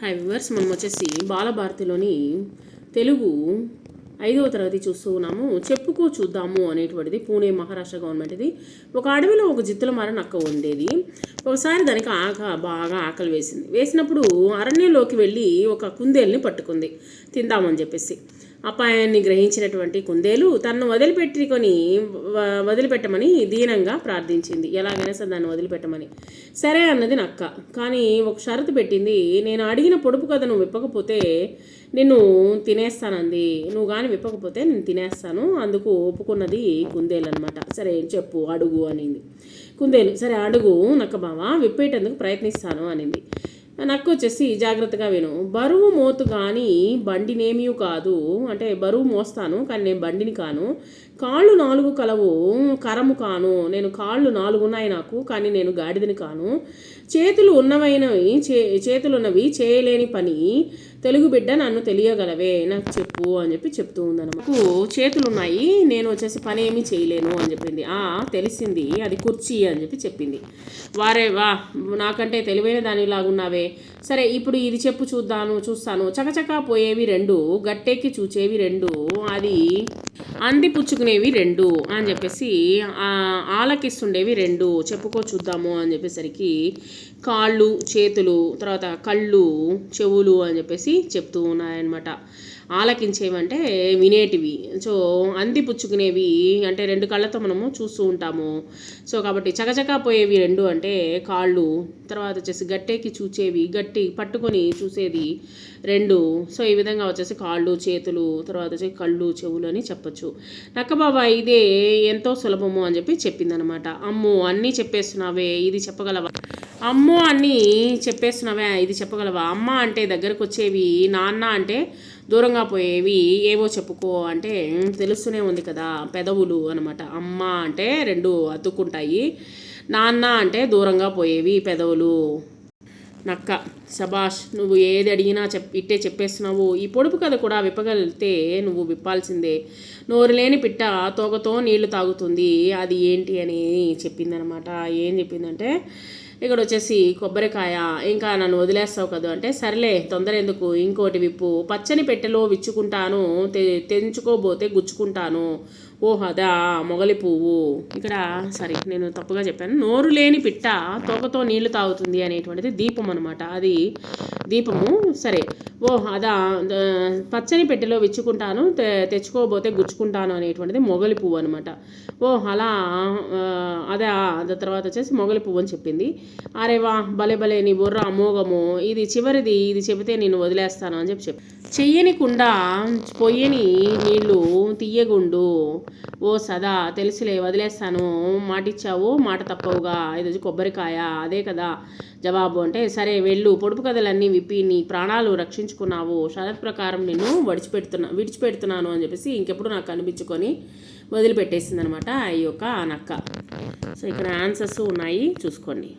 Hi viewers మనం వచ్చేసి బాలభారతిలోని తెలుగు ఐదవ తరగతి చూస్తూ ఉన్నాము. చెప్పుకో చూద్దాము అనేటువంటిది పూణే మహారాష్ట్ర గవర్నమెంట్ది. ఒక అడవిలో ఒక జిత్తుల మార నక్క ఉండేది. ఒకసారి దానికి ఆక బాగా ఆకలి వేసింది. వేసినప్పుడు అరణ్యంలోకి వెళ్ళి ఒక కుందేల్ని పట్టుకుంది. తిందామని చెప్పేసి. అపాయాన్ని గ్రహించినటువంటి కుందేలు తనను వదిలిపెట్టుకొని వదిలిపెట్టమని దీనంగా ప్రార్థించింది. ఎలాగైనా సరే దాన్ని వదిలిపెట్టమని. సరే అన్నది నక్క. కానీ ఒక షరతు పెట్టింది. నేను అడిగిన పొడుపు కథ నువ్వు విప్పకపోతే నిన్ను తినేస్తానంది. నువ్వు కానీ విప్పకపోతే నేను తినేస్తాను. అందుకు ఒప్పుకున్నది కుందేలు అనమాట సరే చెప్పు అడుగు అనింది. కుందేలు సరే అడుగు నక్క బావా విప్పేటందుకు ప్రయత్నిస్తాను అనింది. నక్క వచ్చేసి జాగ్రత్తగా విను. బరువు మోతు కానీ బండినేమీ కాదు. అంటే బరువు మోస్తాను కానీ నేను బండిని కాను. కాళ్ళు నాలుగు కలవు కరము కాను. నేను కాళ్ళు నాలుగు ఉన్నాయి నాకు కానీ నేను గాడిదని కాను. చేతులు ఉన్నవైనవి చే చేతులు ఉన్నవి చేయలేని పని. తెలుగు బిడ్డ నన్ను తెలియగలవే నాకు చెప్పు అని చెప్పి చెప్తూ ఉందన్నమాట. నాకు చేతులు ఉన్నాయి నేను వచ్చేసి పని ఏమీ చేయలేను అని చెప్పింది. ఆ తెలిసింది అది కుర్చీ అని చెప్పి చెప్పింది. వారే వా నాకంటే తెలివైన దానిలాగున్నావే. సరే ఇప్పుడు ఇది చెప్పు చూద్దాను చూస్తాను. చకచకా పోయేవి రెండు గట్టెక్కి చూచేవి రెండు. అది అంది పుచ్చుకునేవి రెండు అని చెప్పేసి ఆలకిస్తుండేవి రెండు. చెప్పుకో చూద్దాము అని చెప్పేసరికి కాళ్ళు చేతులు తర్వాత కళ్ళు చెవులు అని చెప్పేసి చెప్తూ ఉన్నాయన్నమాట. ఆలకించేవంటే వినేటివి. సో అంది పుచ్చుకునేవి అంటే రెండు కళ్ళతో మనము చూస్తూ ఉంటాము. సో కాబట్టి చకచకా పోయేవి రెండు అంటే కాళ్ళు తర్వాత వచ్చేసి గట్టెకి చూచేవి గట్టి పట్టుకొని చూసేది రెండు. సో ఈ విధంగా వచ్చేసి కాళ్ళు చేతులు తర్వాత వచ్చి కళ్ళు చెవులు అని చెప్పొచ్చు. నక్కబాబా ఇదే ఎంతో సులభము అని చెప్పి చెప్పిందనమాట. అమ్మో అన్నీ చెప్పేస్తున్నావే ఇది చెప్పగలవా? అమ్మో అన్నీ చెప్పేస్తున్నావే ఇది చెప్పగలవా? అమ్మ అంటే దగ్గరకు వచ్చేవి నాన్న అంటే దూరంగా పోయేవి ఏవో చెప్పుకో అంటే తెలుస్తూనే ఉంది కదా పెదవులు అనమాట. అమ్మ అంటే రెండు అతుక్కుంటాయి నాన్న అంటే దూరంగా పోయేవి పెదవులు. నక్క సబాష్ నువ్వు ఏది అడిగినా చెప్ ఇట్టే చెప్పేస్తున్నావు. ఈ పొడుపు కథ కూడా విప్పగలిగితే నువ్వు విప్పాల్సిందే. నోరు లేని పిట్ట తోకతో నీళ్ళు తాగుతుంది. అది ఏంటి అని చెప్పిందనమాట. ఏం చెప్పిందంటే ఇక్కడ వచ్చేసి కొబ్బరికాయ. ఇంకా నన్ను వదిలేస్తావు కదా అంటే సర్లే తొందర ఎందుకు? ఇంకోటి విప్పు. పచ్చని పెట్టెలో విచ్చుకుంటాను తె తెంచుకోబోతే గుచ్చుకుంటాను. ఓహ్ అదా మొగలి పువ్వు. ఇక్కడ సారీ నేను తప్పుగా చెప్పాను. నోరు లేని పిట్ట తోకతో నీళ్ళు తాగుతుంది అనేటువంటిది దీపం అనమాట అది దీపము సరే. ఓహ్ అదా పచ్చని పెట్టెలో విచ్చుకుంటాను తె తెచ్చుకోబోతే గుచ్చుకుంటాను అనేటువంటిది మొగలి పువ్వు అనమాట ఓహ్ అలా అదే తర్వాత వచ్చేసి మొగలి పువ్వు అని చెప్పింది. అరే వా భలే భలే నీ బుర్ర అమోఘము. ఇది చివరిది ఇది చెబితే నేను వదిలేస్తాను అని చెప్పి చెప్పి చెయ్యని కుండా పొయ్యని నీళ్ళు తీయగుండు. ఓ సదా తెలుసులే వదిలేస్తాను. మాటిచ్చావు మాట తప్పవుగా. ఇది కొబ్బరికాయ. అదే కదా జవాబు అంటే సరే వెళ్ళు. పొడుపు కథలన్నీ విప్పి నీ ప్రాణాలు రక్షించుకున్నావు. షరత్ ప్రకారం నేను వడిచిపెడుతున్నా విడిచిపెడుతున్నాను అని చెప్పేసి ఇంకెప్పుడు నాకు కనిపించుకొని వదిలిపెట్టేసింది అనమాట ఈ యొక్క నక్క. సో ఇక్కడ ఆన్సర్స్ ఉన్నాయి. చూసుకోండి.